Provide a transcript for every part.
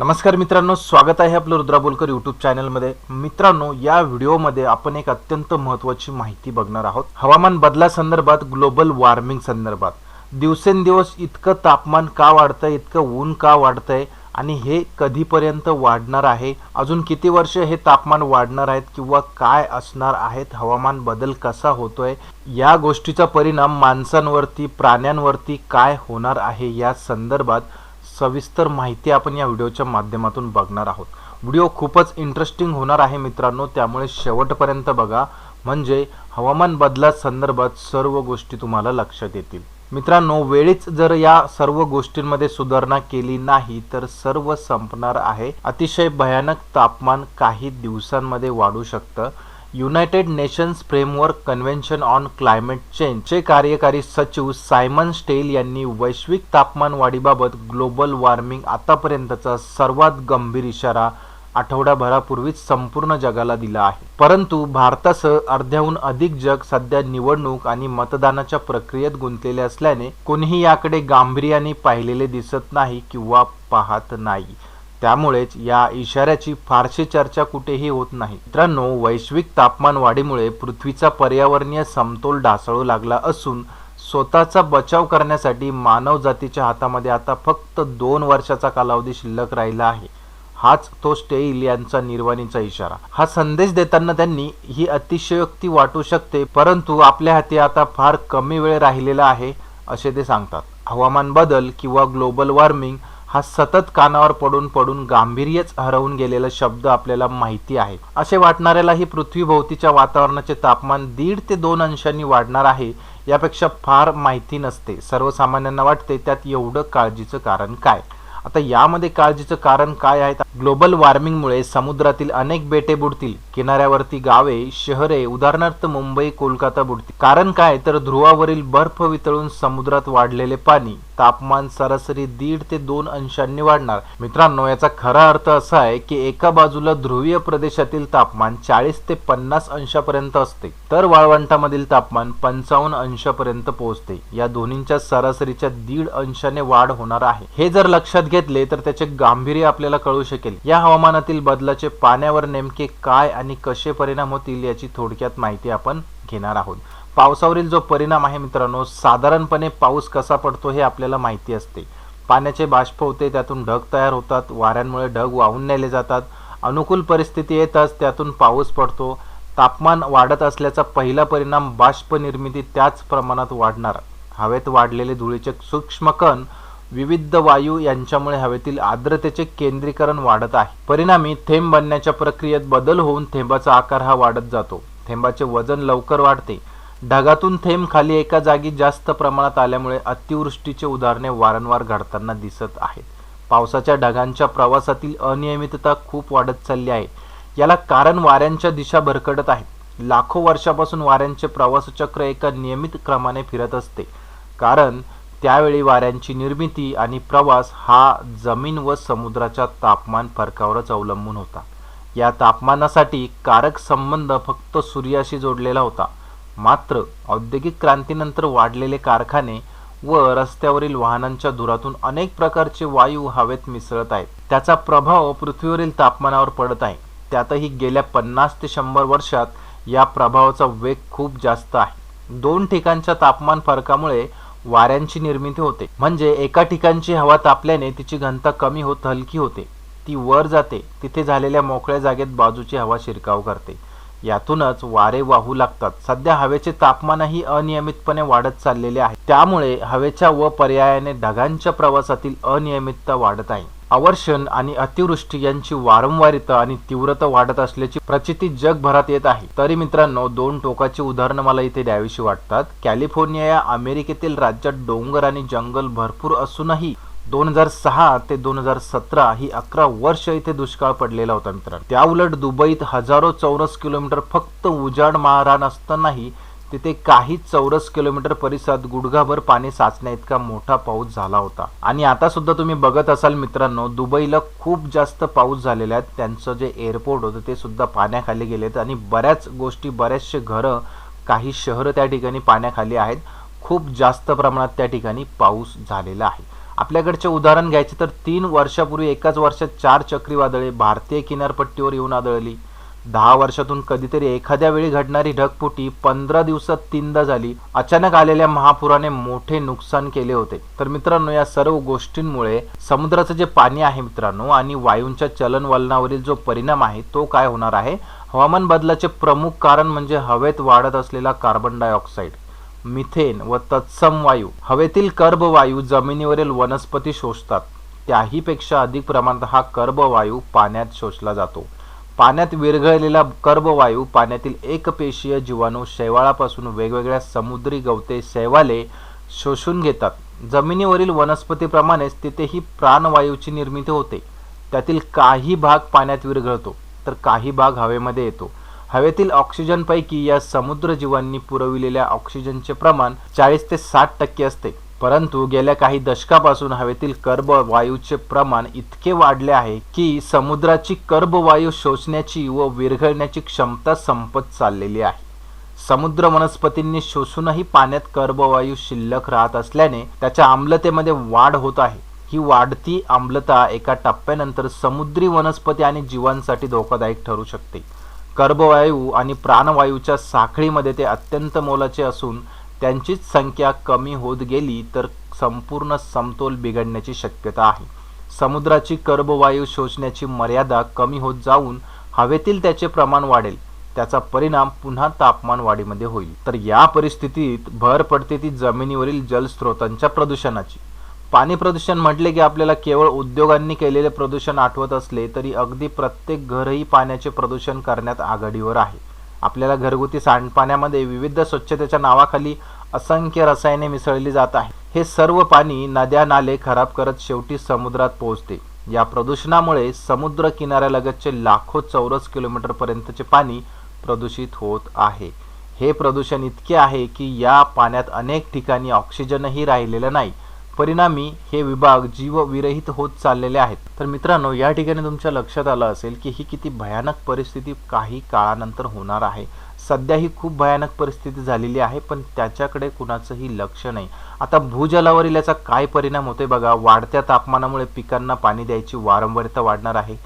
नमस्कार मित्रांनो स्वागत आहे आपलं रुद्रा बोलकर यूट्यूब चॅनलमध्ये मित्रांनो या व्हिडिओमध्ये आपण एक अत्यंत महत्त्वाची माहिती बघणार आहोत. हवामान बदलासंदर्भात ग्लोबल वॉर्मिंग संदर्भात. दिवसेंदिवस इतकं तापमान का वाढतंय इतकं ऊन का वाढतंय आणि हे कधीपर्यंत वाढणार आहे? अजून किती वर्ष हे तापमान वाढणार आहेत किंवा काय असणार आहेत? हवामान बदल कसा होतोय? या गोष्टीचा परिणाम माणसांवरती प्राण्यांवरती काय होणार आहे या संदर्भात सविस्तर माहिती आपण या व्हिडिओच्या माध्यमातून बघणार आहोत. व्हिडिओ खूपच इंटरेस्टिंग होणार आहे मित्रांनो त्यामुळे शेवटपर्यंत बघा. म्हणजे हवामान बदलासंदर्भात सर्व गोष्टी तुम्हाला लक्षात येतील. मित्रांनो वेळीच जर या सर्व गोष्टींमध्ये सुधारणा केली नाही तर सर्व संपणार आहे. अतिशय भयानक तापमान काही दिवसांमध्ये वाढू शकतं. United Nations framework convention on climate change चे कार्यकारी सचिव सायमन स्टेल यांनी वैश्विक तापमान वाढीबाबत ग्लोबल वॉर्मिंग आतापर्यंतचा सर्वात गंभीर इशारा आठवडाभरापूर्वीच संपूर्ण जगाला दिला आहे. परंतु भारतासह अर्ध्याहून अधिक जग सध्या निवडणूक आणि मतदानाच्या प्रक्रियेत गुंतलेले असल्याने कोणीही याकडे गांभीर्याने पाहिलेले दिसत नाही किंवा पाहत नाही. त्यामुळेच या इशाऱ्याची फारशी चर्चा कुठेही होत नाही. मित्रांनो वैश्विक तापमान वाढीमुळे पृथ्वीचा पर्यावरणीय समतोल ढासळू लागला असून स्वतःचा बचाव करण्यासाठी मानव जातीच्या हातामध्ये आता फक्त दोन वर्षाचा कालावधी शिल्लक राहिला आहे. हाच तो स्टेईल यांचा निर्वाणीचा इशारा. हा संदेश देताना त्यांनी ही अतिशयोक्ती वाटू शकते परंतु आपल्या हाती आता फार कमी वेळ राहिलेला आहे असे ते सांगतात. हवामान बदल किंवा ग्लोबल वॉर्मिंग हा सतत कानावर पडून पडून गांभीर्यच हरवून गेलेला शब्द आपल्याला माहिती आहे. असे वाटणाऱ्याला ही पृथ्वीभोवतीच्या वातावरणाचे तापमान दीड ते दोन अंशांनी वाढणार आहे यापेक्षा फार माहिती नसते. सर्वसामान्यांना वाटते त्यात एवढं काळजीचं कारण काय? आता यामध्ये काळजीचं कारण काय आहे? ग्लोबल वॉर्मिंगमुळे समुद्रातील अनेक बेटे बुडतील. किनाऱ्यावरती गावे शहरे उदाहरणार्थ मुंबई कोलकाता बुडतील. कारण काय? तर ध्रुवावरील बर्फ वितळून समुद्रात वाढलेले पाणी तापमान सरासरी दीड ते दोन अंशांनी वाढणार. मित्रांनो याचा खरा अर्थ असा आहे की एका बाजूला ध्रुवीय प्रदेशातील तापमान चाळीस ते पन्नास अंशापर्यंत असते. तर वाळवंटामधील तापमान पंचावन्न अंशापर्यंत पोहोचते. या दोन्हींच्या सरासरीच्या दीड अंशाने वाढ होणार आहे. हे जर लक्षात घेतले तर त्याचे गांभीर्य आपल्याला कळू शकेल. या हवामानातील बदलाचे पाण्यावर नेमके काय आणि कसे परिणाम होतील याची थोडक्यात माहिती आपण घेणार आहोत. पावसावरील जो परिणाम आहे मित्रांनो साधारणपणे पाऊस कसा पडतो हे आपल्याला माहिती असते. पाण्याचे बाष्प होते त्यातून ढग तयार होतात वाऱ्यांमुळे ढग वाहून नेले जातात. अनुकूल परिस्थिती येताच त्यातून पाऊस पडतो. तापमान वाढत असल्याचा पहिला परिणाम बाष्प निर्मिती त्याच प्रमाणात वाढणार. हवेत वाढलेले धुळीचे सूक्ष्म कण विविध वायू यांच्यामुळे हवेतील आर्द्रतेचे केंद्रीकरण वाढत आहे. परिणामी थेंब बनण्याच्या प्रक्रियेत बदल होऊन थेंबाचा आकार हा वाढत जातो. थेंबाचे वजन लवकर वाढते. ढगातून थेंब खाली एका जागी जास्त प्रमाणात आल्यामुळे अतिवृष्टीचे उदाहरणे वारंवार घडताना दिसत आहेत. पावसाच्या ढगांच्या प्रवासातील अनियमितता खूप वाढत चालली आहे. याला कारण वाऱ्यांच्या दिशा भरकटत आहेत. लाखो वर्षापासून वाऱ्यांचे प्रवासचक्र एका नियमित क्रमाने फिरत असते. कारण त्यावेळी वाऱ्यांची निर्मिती आणि प्रवास हा जमीन व समुद्राच्या तापमान फरकावरच अवलंबून होता. या तापमानासाठी कारक संबंध फक्त सूर्याशी जोडलेला होता. मात्र औद्योगिक क्रांतीनंतर वाढलेले कारखाने व रस्त्यावरील वाहनांच्या धुरातून अनेक प्रकारचे वायू हवेत मिसळत आहेत. त्याचा प्रभाव पृथ्वीवरील तापमानावर पडत आहे. त्यातही गेल्या पन्नास ते शंभर वर्षात या प्रभावाचा वेग खूप जास्त आहे. दोन ठिकाणच्या तापमान फरकामुळे वाऱ्यांची निर्मिती होते. म्हणजे एका ठिकाणची हवा तापल्याने तिची घनता कमी होत हलकी होते. ती वर जाते. तिथे झालेल्या मोकळ्या जागेत बाजूची हवा शिरकाव करते. यातूनच वारे वाहू लागतात. सध्या हवेचे तापमानही अनियमितपणे वाढत चाललेले आहे. त्यामुळे हवेच्या व पर्यायाने ढगांच्या प्रवासातील अनियमितता वाढत आहे. अवर्षण आणि अतिवृष्टी यांची वारंवारिता आणि तीव्रता वाढत असल्याची प्रचिती जगभरात येत आहे. तरी मित्रांनो दोन टोकाची उदाहरणं मला इथे द्यावीशी वाटतात. कॅलिफोर्निया या अमेरिकेतील राज्यात डोंगर आणि जंगल भरपूर असूनही दोन हजार सहा ते दोन हजार सतरा ही अकरा वर्ष इथे दुष्काळ पडलेला होता मित्रांनो. त्या उलट दुबईत हजारो चौरस किलोमीटर फक्त उजाड मारहाण असतानाही तिथे काही चौरस किलोमीटर परिसरात गुडघाभर पाणी साचण्या इतका मोठा पाऊस झाला होता. आणि आता सुद्धा तुम्ही बघत असाल मित्रांनो दुबईला खूप जास्त पाऊस झालेला आहे. त्यांचं जे एअरपोर्ट होतं ते सुद्धा पाण्याखाली गेलेत. आणि बऱ्याच गोष्टी बऱ्याचशे घरं काही शहरं त्या ठिकाणी पाण्याखाली आहेत. खूप जास्त प्रमाणात त्या ठिकाणी पाऊस झालेला आहे. आपल्याकडचे उदाहरण घ्यायचे तर तीन वर्षापूर्वी एकाच वर्षात चार चक्रीवादळे भारतीय किनारपट्टीवर येऊन आदळली. दहा वर्षातून कधीतरी एखाद्या वेळी घडणारी ढगफुटी पंधरा दिवसात तीनदा झाली. अचानक आलेल्या महापुराने मोठे नुकसान केले होते. तर मित्रांनो या सर्व गोष्टींमुळे समुद्राचं जे पाणी आहे मित्रांनो आणि वायूंच्या चलनवलनावरील जो परिणाम आहे तो काय होणार आहे? हवामान बदलाचे प्रमुख कारण म्हणजे हवेत वाढत असलेला कार्बन डायऑक्साईड मिथेन व तत्सम वायू. हवेतील कर्बवायू जमिनीवरील वनस्पती शोषतात. त्याहीपेक्षा अधिक प्रमाणात हा कर्बवायू पाण्यात शोषला जातो. पाण्यात विरघळलेला कर्बवायू पाण्यातील एकपेशीय जीवाणू शैवाळापासून वेगवेगळ्या समुद्री गवते शैवाले शोषून घेतात. जमिनीवरील वनस्पतीप्रमाणेच तिथेही प्राणवायूची निर्मिती होते. त्यातील काही भाग पाण्यात विरघळतो तर काही भाग हवेमध्ये येतो. हवेतील ऑक्सिजनपैकी या समुद्र जीवांनी पुरविलेल्या ऑक्सिजनचे प्रमाण चाळीस ते साठ टक्के असते. परंतु गेल्या काही दशकापासून हवेतील कर्बवायूचे प्रमाण इतके वाढले आहे की समुद्राची कर्बवायू शोषण्याची व विरघळण्याची क्षमता संपत चाललेली आहे. समुद्र वनस्पतींनी शोषूनही पाण्यात कर्बवायू शिल्लक राहत असल्याने त्याच्या आम्लतेमध्ये वाढ होत आहे. ही वाढती आम्लता एका टप्प्यानंतर समुद्री वनस्पती आणि जीवांसाठी धोकादायक ठरू शकते. कर्बवायू आणि प्राणवायूच्या साखळीमध्ये ते अत्यंत मोलाचे असून त्यांचीच संख्या कमी होत गेली तर संपूर्ण समतोल बिघडण्याची शक्यता आहे. समुद्राची कर्बवायू शोषण्याची मर्यादा कमी होत जाऊन हवेतील त्याचे प्रमाण वाढेल. त्याचा परिणाम पुन्हा तापमान वाढीमध्ये होईल. तर या परिस्थितीत भर पडते ती जमिनीवरील जलस्रोतांच्या प्रदूषणाची. पाणी प्रदूषण म्हटले की आपल्याला केवळ उद्योगांनी केलेले प्रदूषण आठवत असले तरी अगदी प्रत्येक घरही पाण्याचे प्रदूषण करण्यात आघाडीवर आहे. आपल्याला घरगुती सांडपाण्यामध्ये विविध स्वच्छतेच्या नावाखाली असंख्य रसायने मिसळली जात आहे हे सर्व पाणी नद्या नाले खराब करत शेवटी समुद्रात पोहोचते. या प्रदूषणामुळे समुद्र किनाऱ्यालगतचे लाखो चौरस किलोमीटर पर्यंतचे पाणी प्रदूषित होत आहे. हे प्रदूषण इतके आहे की या पाण्यात अनेक ठिकाणी ऑक्सिजनही राहिलेलं नाही. परिणामी हे विभाग जीवविरहित होत चाललेले आहेत. तर मित्रांनो या ठिकाणी तुमच्या लक्षात आलं असेल की ही किती भयानक परिस्थिती काही काळानंतर होणार आहे. सध्या ही खूप भयानक परिस्थिती झालेली आहे पण त्याच्याकडे कुणाचंही लक्ष नाही. आता भूजलावरील याचा काय परिणाम होतोय बघा. वाढत्या तापमानामुळे पिकांना पाणी द्यायची वारंवारता वाढणार आहे.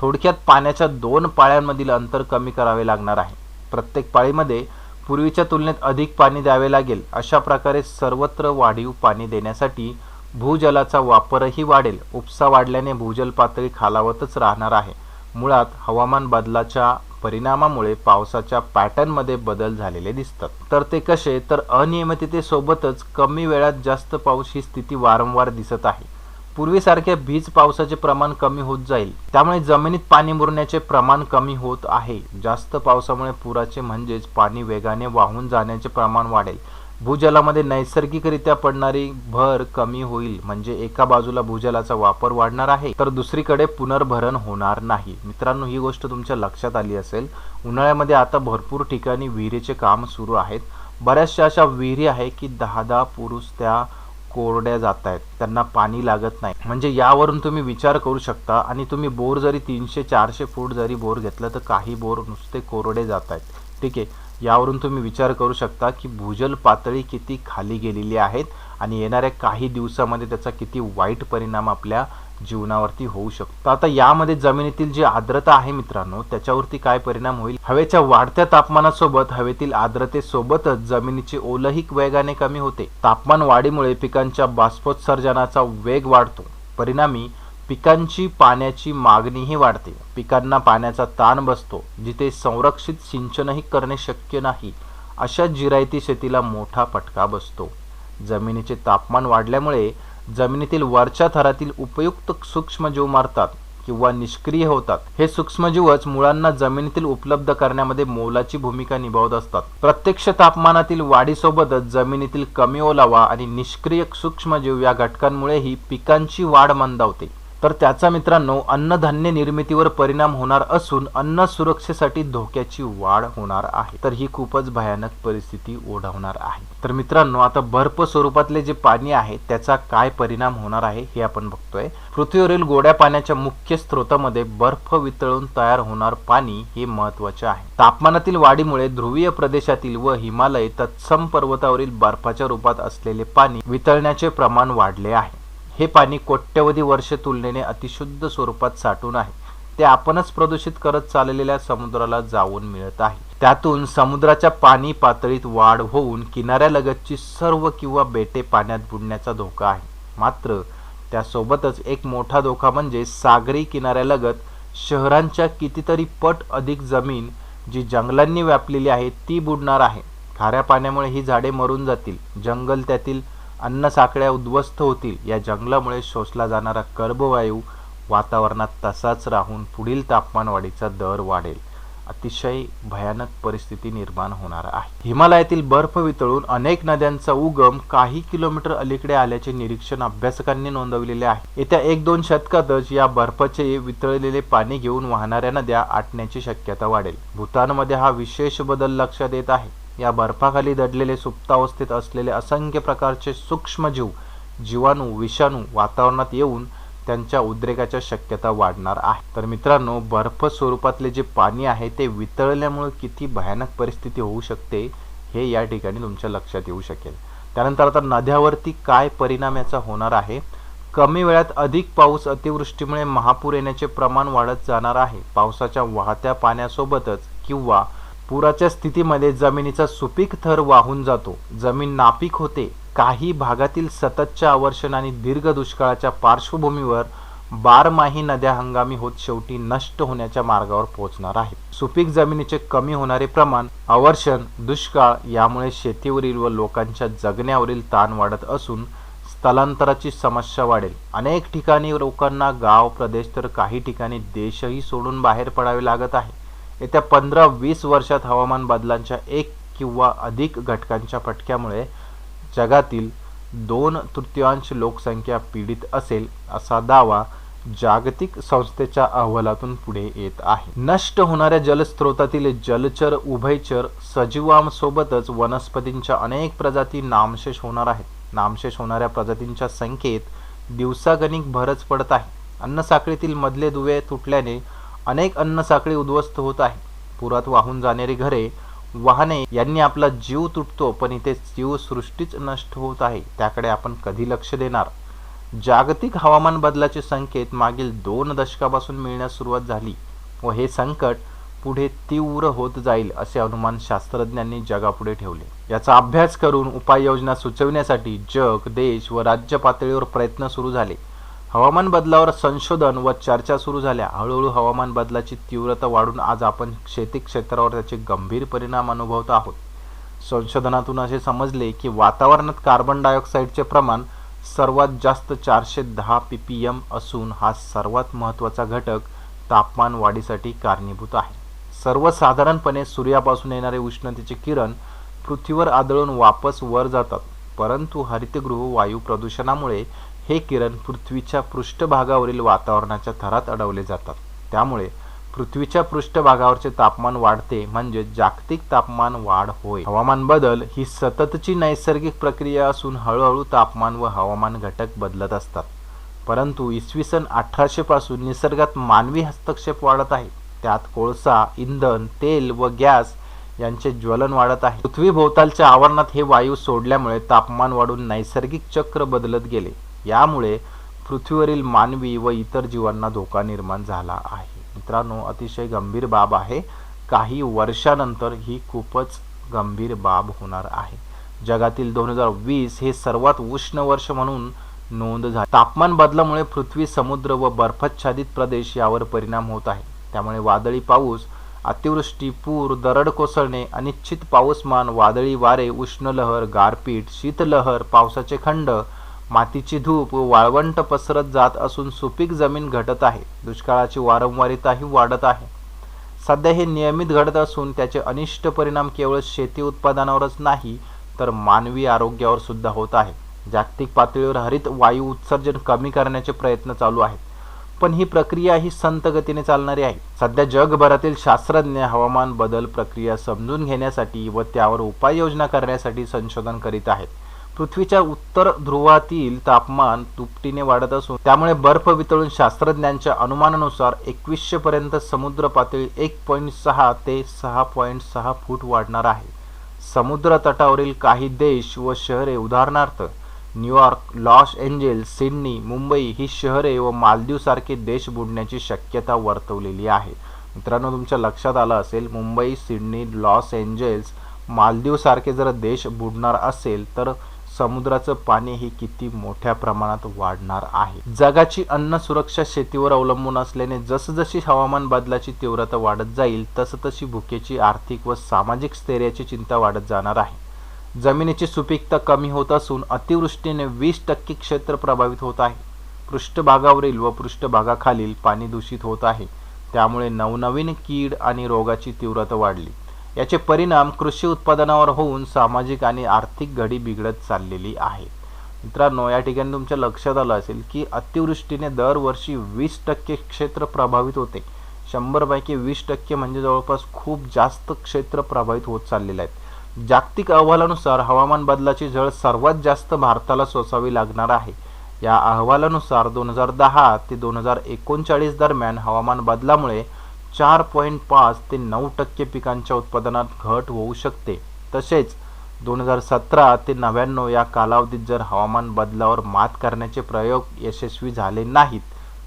थोडक्यात पाण्याच्या दोन पाळ्यांमधील अंतर कमी करावे लागणार आहे. प्रत्येक पाळीमध्ये पूर्वीच्या तुलनेत अधिक पाणी द्यावे लागेल अशा प्रकारे सर्वत्र वाढीव पाणी देण्यासाठी भूजलाचा वापरही वाढेल. उपसा वाढल्याने भूजल पातळी खालावतच राहणार आहे. मुळात हवामान बदलाच्या परिणामामुळे पावसाच्या पॅटर्नमध्ये बदल झालेले दिसतात. तर ते कसे? तर अनियमिततेसोबतच कमी वेळात जास्त पाऊस ही स्थिती वारंवार दिसत आहे. पूर्वीसारख्या भीज पावसाचे प्रमाण कमी होत जाईल. त्यामुळे जमिनीत पाणी मुरण्याचे प्रमाण कमी होत आहे. जास्त पावसामुळे पुराचे म्हणजेच पाणी वेगाने वाहून जाण्याचे प्रमाण वाढेल. भूजलामध्ये नैसर्गिकरित्या पडणारी भर कमी होईल. म्हणजे एका बाजूला भूजलाचा वापर वाढणार आहे तर दुसरीकडे पुनर्भरण होणार नाही. मित्रांनो ही गोष्ट तुमच्या लक्षात आली असेल. उन्हाळ्यामध्ये आता भरपूर ठिकाणी विहिरीचे काम सुरू आहेत. बऱ्याचशा अशा विहिरी आहे की दहा दहा पुरुष त्या कोरड्या जात आहेत त्यांना पाणी लागत नाही. म्हणजे यावरून तुम्ही विचार करू शकता आणि तुम्ही बोर जरी तीनशे चारशे फूट जरी बोर घेतलं तर काही बोर नुसते कोरडे जात आहेत ठीक आहे? यावरून तुम्ही विचार करू शकता की भूजल पातळी किती खाली गेलेली आहेत आणि येणाऱ्या काही दिवसामध्ये त्याचा किती वाईट परिणाम आपल्या जीवनावरती होऊ शकतो. आता यामध्ये जमिनीतील जी आर्द्रता आहे मित्रांनो त्याच्यावरती काय परिणाम होईल? हवेच्या वाढत्या तापमानासोबत हवेतील आर्द्रतेसोबतच जमिनीची ओलही वेगाने कमी होते. तापमान वाढीमुळे पिकांच्या बाष्पोत्सर्जनाचा वेग वाढतो. परिणामी पिकांची पाण्याची मागणीही वाढते. पिकांना पाण्याचा ताण बसतो जिथे संरक्षित सिंचनही करणे शक्य नाही. अशा जिरायती शेतीला मोठा फटका बसतो. जमिनीचे तापमान वाढल्यामुळे जमिनीतील वरच्या थरातील उपयुक्त सूक्ष्मजीव मारतात किंवा निष्क्रिय होतात. हे सूक्ष्मजीवच मुळांना जमिनीतील उपलब्ध करण्यामध्ये मोलाची भूमिका निभावत असतात. प्रत्यक्ष तापमानातील वाढीसोबतच जमिनीतील कमी ओलावा आणि निष्क्रिय सूक्ष्मजीव या घटकांमुळेही पिकांची वाढ मंदावते. तर त्याचा मित्रांनो अन्नधान्य निर्मितीवर परिणाम होणार असून अन्न सुरक्षेसाठी धोक्याची वाढ होणार आहे. तर ही खूपच भयानक परिस्थिती ओढवणार आहे. तर मित्रांनो आता बर्फ स्वरूपातले जे पाणी आहे त्याचा काय परिणाम होणार आहे हे आपण बघतोय. पृथ्वीवरील गोड्या पाण्याच्या मुख्य स्रोतामध्ये बर्फ वितळून तयार होणार पाणी हे महत्त्वाचे आहे. तापमानातील वाढीमुळे ध्रुवीय प्रदेशातील व हिमालय तत्सम पर्वतावरील बर्फाच्या रूपात असलेले पाणी वितळण्याचे प्रमाण वाढले आहे. हे पाणी कोट्यवधी वर्ष तुलनेने अतिशुद्ध स्वरूपात साठून आहे. ते आपणच प्रदूषित करत चाललेल्या समुद्राला जाऊन मिळत आहे. त्यातून समुद्राच्या पाणी पातळीत वाढ होऊन किनाऱ्यालगतची सर्व किंवा बेटे पाण्यात बुडण्याचा धोका आहे. मात्र त्यासोबतच एक मोठा धोका म्हणजे सागरी किनाऱ्यालगत शहरांच्या कितीतरी पट अधिक जमीन जी जंगलांनी व्यापलेली आहे ती बुडणार आहे. खाऱ्या पाण्यामुळे ही झाडे मरून जातील. जंगल त्यातील अन्न साखळ्या उद्ध्वस्त होतील. या जंगलामुळे शोषला जाणारा कर्बवायू वातावरणात तसाच राहून पुढील तापमान वाढीचा दर वाढेल. अतिशय भयानक परिस्थिती निर्माण होणार आहे. हिमालयातील बर्फ वितळून अनेक नद्यांचा उगम काही किलोमीटर अलीकडे आल्याचे निरीक्षण अभ्यासकांनी नोंदवलेले आहे. येत्या एक दोन शतकातच या बर्फाचे वितळलेले पाणी घेऊन वाहणाऱ्या नद्या आटण्याची शक्यता वाढेल. भूतानमध्ये हा विशेष बदल लक्षात येत आहे. या बर्फाखाली दडलेले सुप्तावस्थेत असलेले असंख्य प्रकारचे सूक्ष्मजीव जीवाणू विषाणू वातावरणात येऊन त्यांच्या उद्रेकाच्या शक्यता वाढणार आहे. तर मित्रांनो बर्फ स्वरूपातले जे पाणी आहे ते वितळल्यामुळे किती भयानक परिस्थिती होऊ शकते हे या ठिकाणी तुमच्या लक्षात येऊ शकेल. त्यानंतर आता नद्यावरती काय परिणाम याचा होणार आहे? कमी वेळात अधिक पाऊस अतिवृष्टीमुळे महापूर येण्याचे प्रमाण वाढत जाणार आहे. पावसाच्या वाहत्या पाण्यासोबतच किंवा पुराच्या स्थितीमध्ये जमिनीचा सुपीक थर वाहून जातो. जमीन नापीक होते. काही भागातील सततच्या आवर्षण आणि दीर्घ दुष्काळाच्या पार्श्वभूमीवर बारमाही नद्या हंगामी होत शेवटी नष्ट होण्याच्या मार्गावर पोहोचणार आहेत सुपीक जमिनीचे कमी होणारे प्रमाण आवर्षण दुष्काळ यामुळे शेतीवरील व लोकांच्या जगण्यावरील ताण वाढत असून स्थलांतराची समस्या वाढेल. अनेक ठिकाणी लोकांना गाव प्रदेश तर काही ठिकाणी देशही सोडून बाहेर पडावे लागत आहे. येत्या पंधरा वीस वर्षात हवामान बदलांच्या एक किंवा अधिक घटकांच्या फटक्यामुळे जगातील दोन तृतीयांश लोकसंख्या पीडित असेल असा दावा जागतिक संस्थेच्या अहवालातून पुढे येत आहे. नष्ट होणाऱ्या जलस्रोतातील जलचर उभयचर सजीवांसोबतच वनस्पतींच्या अनेक प्रजाती नामशेष होणार आहेत. नामशेष होणाऱ्या प्रजातींच्या संख्येत दिवसागणिक भरच पडत आहे. अन्नसाखळीतील मधले दुवे तुटल्याने अनेक अन्नसाखळी उद्ध्वस्त होत आहे. पुरात वाहून जाणारी घरे वाहने यांनी आपला जीव तुटतो पण इथे जीवसृष्टीच नष्ट होत आहे त्याकडे आपण कधी लक्ष देणार? जागतिक हवामान बदलाचे संकेत मागील दोन दशकापासून मिळण्यास सुरुवात झाली व हे संकट पुढे तीव्र होत जाईल असे अनुमान शास्त्रज्ञांनी जगापुढे ठेवले. याचा अभ्यास करून उपाययोजना सुचविण्यासाठी जग देश व राज्य पातळीवर प्रयत्न सुरू झाले. हवामान बदलावर संशोधन व चर्चा सुरू झाल्या. हळूहळू हवामान बदलाची तीव्रता वाढून आज आपण शेती क्षेत्रावर त्याचे गंभीर परिणाम अनुभवत आहोत. संशोधनातून असे समजले की वातावरणात कार्बन डायऑक्साईडचे प्रमाण सर्वात जास्त चारशे दहा पी पी एम असून हा सर्वात महत्त्वाचा घटक तापमान वाढीसाठी कारणीभूत आहे. सर्वसाधारणपणे सूर्यापासून येणारे उष्णतेचे किरण पृथ्वीवर आदळून वापस वर जातात परंतु हरितगृह वायू प्रदूषणामुळे हे किरण पृथ्वीच्या पृष्ठभागावरील वातावरणाच्या थरात अडवले जातात. त्यामुळे पृथ्वीच्या पृष्ठभागावरचे तापमान वाढते म्हणजे जागतिक तापमान वाढ होय. हवामान बदल ही सततची नैसर्गिक प्रक्रिया असून हळूहळू तापमान व हवामान घटक बदलत असतात. परंतु इसवी सन अठराशे पासून निसर्गात मानवी हस्तक्षेप वाढत आहे. त्यात कोळसा इंधन तेल व गॅस यांचे ज्वलन वाढत आहे. पृथ्वी भोवतालच्या आवरणात हे वायू सोडल्यामुळे तापमान वाढून नैसर्गिक चक्र बदलत गेले. यामुळे पृथ्वीवरील मानवी व इतर जीवांना धोका निर्माण झाला आहे. मित्रांनो अतिशय गंभीर बाब आहे. काही वर्षानंतर ही खूपच गंभीर बाब होणार आहे. जगातील दोन हजार वीस हे सर्वात उष्ण वर्ष म्हणून नोंद झाली. तापमान बदलामुळे पृथ्वी समुद्र व बर्फाच्छादित प्रदेश यावर परिणाम होत आहे. त्यामुळे वादळी पाऊस अतिवृष्टी पूर दरड कोसळणे अनिश्चित पाऊसमान वादळी वारे उष्ण लहर गारपीट शीतलहर पावसाचे खंड मातीची धूप व वाळवंट पसरत जात असून सुपीक जमीन घटत आहे. दुष्काळाची वारंवारिताही वाढत आहे. सध्या हे नियमित घडत असून त्याचे अनिष्ट परिणाम केवळ शेती उत्पादनावरच नाही तर मानवी आरोग्यावर सुद्धा होत आहे. जागतिक पातळीवर हरित वायू उत्सर्जन कमी करण्याचे प्रयत्न चालू आहेत. पण ही प्रक्रिया ही संत गतीने चालणारी आहे. सध्या जगभरातील शास्त्रज्ञ हवामान बदल प्रक्रिया समजून घेण्यासाठी व त्यावर उपाययोजना करण्यासाठी संशोधन करीत आहेत. पृथ्वीच्या उत्तर ध्रुवातील तापमान दुपटीने वाढत असून त्यामुळे बर्फ वितळून शास्त्रज्ञांच्या अनुमानानुसार एकवीसशे पर्यंत समुद्र पातळी एक पॉईंट सहा ते सहा पॉईंट सहा फूट वाढणार आहे. समुद्र तटावरील काही देश व शहरे उदाहरणार्थ New York Los Angeles Sydney Mumbai ही शहरे व मालदीवसारखे देश बुडण्याची शक्यता वर्तवलेली आहे. मित्रांनो तुमच्या लक्षात आलं असेल मुंबई सिडनी लॉस एंजेल्स मालदीवसारखे जर देश बुडणार असेल तर समुद्राचं पाणी हे किती मोठ्या प्रमाणात वाढणार आहे. जगाची अन्न सुरक्षा शेतीवर अवलंबून असल्याने जसजशी हवामान बदलाची तीव्रता वाढत जाईल तसतशी भुकेची आर्थिक व सामाजिक स्थैर्याची चिंता वाढत जाणार आहे. जमिनीची सुपीकता कमी होत असून अतिवृष्टीने वीस टक्के क्षेत्र प्रभावित होत आहे. पृष्ठभागावरील व पृष्ठभागाखालील पाणी दूषित होत आहे. त्यामुळे नवनवीन कीड आणि रोगाची तीव्रता वाढली. याचे परिणाम कृषी उत्पादनावर होऊन सामाजिक आणि आर्थिक घडी बिघडत चाललेली आहे. मित्रांनो या ठिकाणी तुमच्या लक्षात आलं असेल की अतिवृष्टीने दरवर्षी वीस टक्के क्षेत्र प्रभावित होते. शंभरपैकी वीस टक्के म्हणजे जवळपास खूप जास्त क्षेत्र प्रभावित होत चाललेले आहेत. जागतिक अहवालानुसार हवामान बदलाची झळ सर्वात जास्त भारताला सोसावी लागणार आहे. या अहवालानुसार दोन हजार दहा ते दोन हजार एकोणचाळीस दरम्यान हवामान बदलामुळे चार पॉईंट पाच ते नऊ टक्के पिकांच्या उत्पादनात घट होऊ शकते. तसेच दोन हजार सतरा ते नव्याण्णव या कालावधीत जर हवामान बदलावर मात करण्याचे प्रयोग यशस्वी झाले नाहीत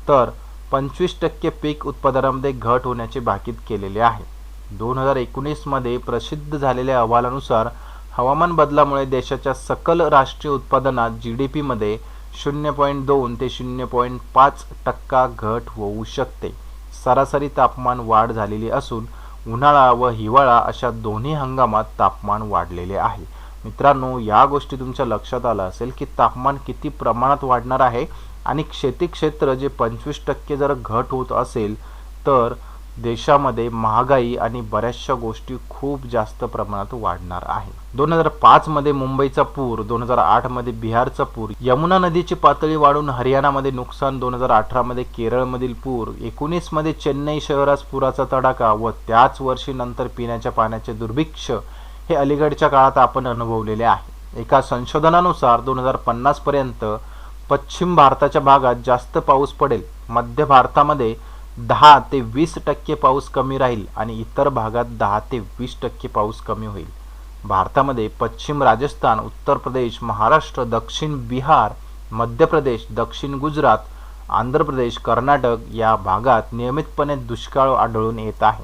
तर पंचवीस टक्के पीक उत्पादनामध्ये घट होण्याचे भाकीत केलेले आहे. दोन हजार एकोणीसमध्ये प्रसिद्ध झालेल्या अहवालानुसार हवामान बदलामुळे देशाच्या सकल राष्ट्रीय उत्पादनात जी डी पीमध्ये शून्य पॉईंट दोन ते शून्य पॉईंट पाच टक्का घट होऊ शकते. सरासरी तापमान वाढ झालेली असून उन्हाळा व हिवाळा अशा दोन्ही हंगामात तापमान वाढलेले आहे. मित्रांनो या गोष्टी तुमच्या लक्षात आलं असेल की तापमान किती प्रमाणात वाढणार आहे आणि शेती क्षेत्र जे पंचवीस टक्के जर घट होत असेल तर देशामध्ये महागाई आणि बऱ्याचशा गोष्टी खूप जास्त प्रमाणात वाढणार आहे. दोन हजार पाच मध्ये मुंबईचा पूर दोन हजार आठमध्ये बिहारचा पूर यमुना नदीची पातळी वाढून हरियाणामध्ये नुकसान दोन हजार अठरा मध्ये केरळमधील पूर एकोणीसमध्ये चेन्नई शहरास पुराचा तडाखा व त्याच वर्षी नंतर पिण्याच्या पाण्याचे दुर्भिक्ष हे अलीकडच्या काळात आपण अनुभवलेले आहे. एका संशोधनानुसार दोन हजार पन्नास पर्यंत पश्चिम भारताच्या भागात जास्त पाऊस पडेल. मध्य भारतामध्ये दहा ते वीस टक्के पाऊस कमी राहील आणि इतर भागात दहा ते वीस टक्के पाऊस कमी होईल. भारतामध्ये पश्चिम राजस्थान उत्तर प्रदेश महाराष्ट्र दक्षिण बिहार मध्य प्रदेश दक्षिण गुजरात आंध्र प्रदेश कर्नाटक या भागात नियमितपणे दुष्काळ आढळून येत आहे.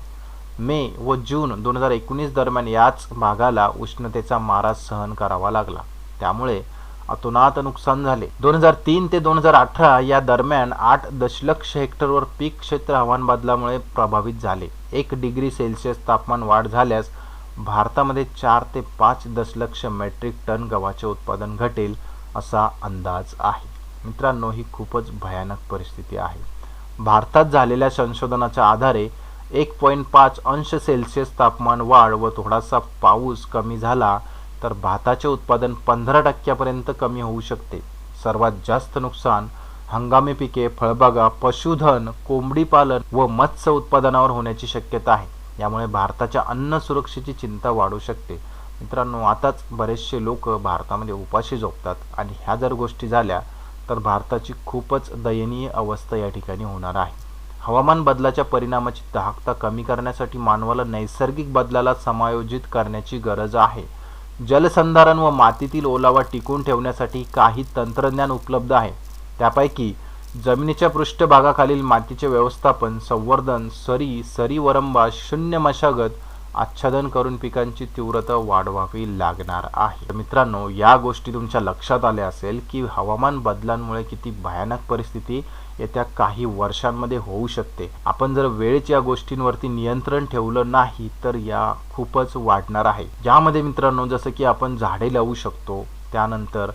मे व जून दोन हजार एकोणीस दरम्यान याच भागाला उष्णतेचा मारा सहन करावा लागला. त्यामुळे अतोनात नुकसान झाले. दोन हजार तीन ते दोन हजार अठरा या दरम्यान आठ दशलक्ष हेक्टरवर पीक क्षेत्र हवामान बदलामुळे प्रभावित झाले. एक डिग्री सेल्सिअस तापमान वाढ झाल्यास भारतामध्ये चार ते पाच दशलक्ष मेट्रिक टन गव्हाचे उत्पादन घटेल असा अंदाज आहे. मित्रांनो ही खूपच भयानक परिस्थिती आहे. भारतात झालेल्या संशोधनाच्या आधारे एक पॉईंट पाच अंश सेल्सिअस तापमान वाढ व थोडासा पाऊस कमी झाला तर भाताचे उत्पादन पंधरा टक्क्यापर्यंत कमी होऊ शकते. सर्वात जास्त नुकसान हंगामी पिके फळबागा पशुधन कोंबडी पालन व मत्स्य उत्पादनावर होण्याची शक्यता आहे. यामुळे भारताच्या अन्न सुरक्षेची चिंता वाढू शकते. मित्रांनो आताच बरेचसे लोक भारतामध्ये उपाशी झोपतात आणि ह्या जर गोष्टी झाल्या तर भारताची खूपच दयनीय अवस्था या ठिकाणी होणार आहे. हवामान बदलाच्या परिणामाची दाहकता कमी करण्यासाठी मानवाला नैसर्गिक बदलाला समायोजित करण्याची गरज आहे. जलसंधारण व मातीतील ओलावा टिकून ठेवण्यासाठी काही तंत्रज्ञान उपलब्ध आहे. त्यापैकी जमिनीच्या पृष्ठभागाखालील मातीचे व्यवस्थापन संवर्धन सरी सरी वरंबा शून्य मशागत आच्छादन करून पिकांची तीव्रता वाढवावी लागणार आहे. मित्रांनो या गोष्टी तुमच्या लक्षात आल्या असेल की हवामान बदलांमुळे किती भयानक परिस्थिती येत्या काही वर्षांमध्ये होऊ शकते. आपण जर वेळेच या गोष्टींवरती नियंत्रण ठेवलं नाही तर या खूपच वाढणार आहे. ज्यामध्ये मित्रांनो जसं की आपण झाडे लावू शकतो त्यानंतर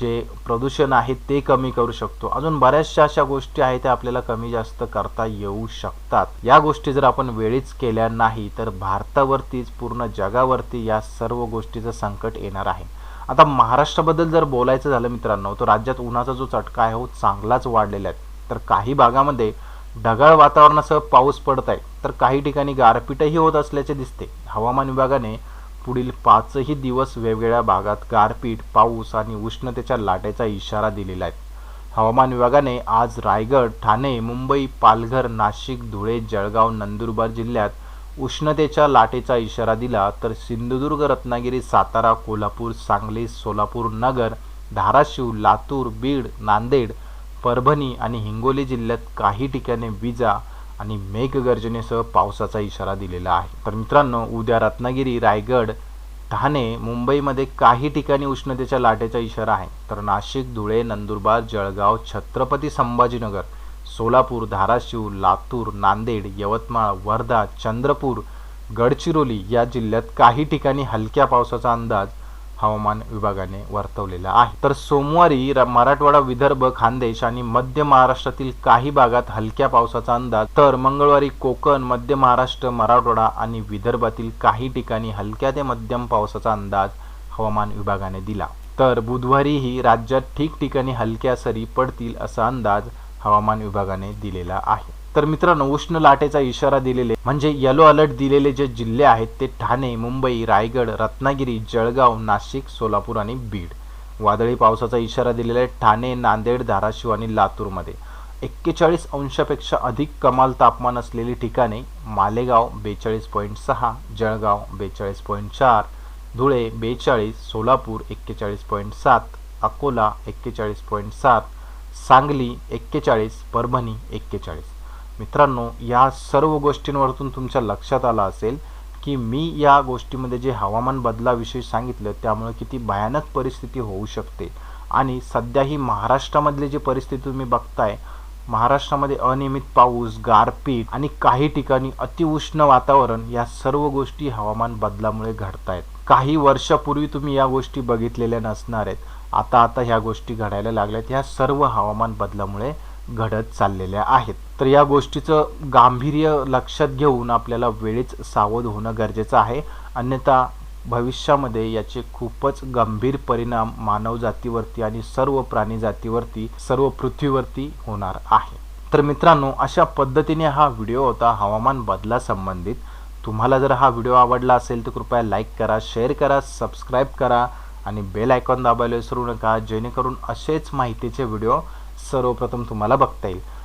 जे प्रदूषण आहे ते कमी करू शकतो. अजून बऱ्याचशा अशा गोष्टी आहेत त्या आपल्याला कमी जास्त करता येऊ शकतात. या गोष्टी जर आपण वेळीच केल्या नाही तर भारतावरतीच पूर्ण जगावरती या सर्व गोष्टीचं संकट येणार आहे. आता महाराष्ट्राबद्दल जर बोलायचं झालं मित्रांनो तर राज्यात उन्हाचा जो चटका आहे हो चांगलाच वाढलेला आहे. तर काही भागामध्ये ढगाळ वातावरणासह पाऊस पडत आहे. तर काही ठिकाणी गारपीटही होत असल्याचे दिसते. हवामान विभागाने पुढील पाचही दिवस वेगवेगळ्या भागात गारपीट पाऊस आणि उष्णतेच्या लाटेचा इशारा दिलेला आहे. हवामान विभागाने आज रायगड ठाणे मुंबई पालघर नाशिक धुळे जळगाव नंदुरबार जिल्ह्यात उष्णतेच्या लाटेचा इशारा दिला तर सिंधुदुर्ग रत्नागिरी सातारा कोल्हापूर सांगली सोलापूर नगर धाराशिव लातूर बीड नांदेड परभणी आणि हिंगोली जिल्ह्यात काही ठिकाणी विजा आणि मेघगर्जनेसह पावसाचा इशारा दिलेला आहे. तर मित्रांनो उद्या रत्नागिरी रायगड ठाणे मुंबईमध्ये काही ठिकाणी उष्णतेच्या लाटेचा इशारा आहे. तर नाशिक धुळे नंदुरबार जळगाव छत्रपती संभाजीनगर सोलापूर धाराशिव लातूर नांदेड यवतमाळ वर्धा चंद्रपूर गडचिरोली या जिल्ह्यात काही ठिकाणी हलक्या पावसाचा अंदाज हवामान विभागाने वर्तवलेला आहे. तर सोमवारी र- मराठवाडा विदर्भ खानदेश आणि मध्य महाराष्ट्रातील काही भागात हलक्या पावसाचा अंदाज. तर मंगळवारी कोकण मध्य महाराष्ट्र मराठवाडा आणि विदर्भातील काही ठिकाणी हलक्या ते मध्यम पावसाचा अंदाज हवामान विभागाने दिला. तर बुधवारीही राज्यात ठिकठिकाणी हलक्या सरी पडतील असा अंदाज हवामान विभागाने दिलेला आहे. तर मित्रांनो उष्ण लाटेचा इशारा दिलेले म्हणजे येलो अलर्ट दिलेले जे जिल्हे आहेत ते ठाणे मुंबई रायगड रत्नागिरी जळगाव नाशिक सोलापूर आणि बीड. वादळी पावसाचा इशारा दिलेला आहे ठाणे नांदेड धाराशिव आणि लातूरमध्ये. एक्केचाळीस अंशापेक्षा अधिक कमाल तापमान असलेली ठिकाणे मालेगाव बेचाळीस पॉईंट सहा जळगाव बेचाळीस पॉईंट चार धुळे बेचाळीस सोलापूर एक्केचाळीस पॉईंट सात अकोला एक्केचाळीस पॉईंट सात सांगली एक्केचाळीस परभणी एक्केचाळीस. मित्रांनो या सर्व गोष्टींवरतून तुमच्या लक्षात आलं असेल की मी या गोष्टीमध्ये जे हवामान बदलाविषयी सांगितलं त्यामुळे किती भयानक परिस्थिती होऊ शकते. आणि सध्या ही महाराष्ट्रामधली जी परिस्थिती तुम्ही बघताय महाराष्ट्रामध्ये अनियमित पाऊस गारपीट आणि काही ठिकाणी अतिउष्ण वातावरण या सर्व गोष्टी हवामान बदलामुळे घडत आहेत काही वर्षापूर्वी तुम्ही या गोष्टी बघितलेल्या नसणार आहेत. आता आता ह्या गोष्टी घडायला लागल्यात. ह्या सर्व हवामान बदलामुळे घडत चाललेल्या आहेत. तर या गोष्टीचं गांभीर्य लक्षात घेऊन आपल्याला वेळीच सावध होणं गरजेचं आहे. अन्यथा भविष्यामध्ये याचे खूपच गंभीर परिणाम मानव जातीवरती आणि सर्व प्राणी जातीवरती सर्व पृथ्वीवरती होणार आहे. तर मित्रांनो अशा पद्धतीने हा व्हिडिओ होता हवामान बदलासंबंधित तुम्हाला जर हा व्हिडिओ आवडला असेल तर कृपया लाईक करा शेअर करा सबस्क्राईब करा आणि बेल आयकॉन दाबायला विसरू नका जेणेकरून असेच माहितीचे व्हिडिओ सर्वप्रथम तुम्हाला बघता येईल.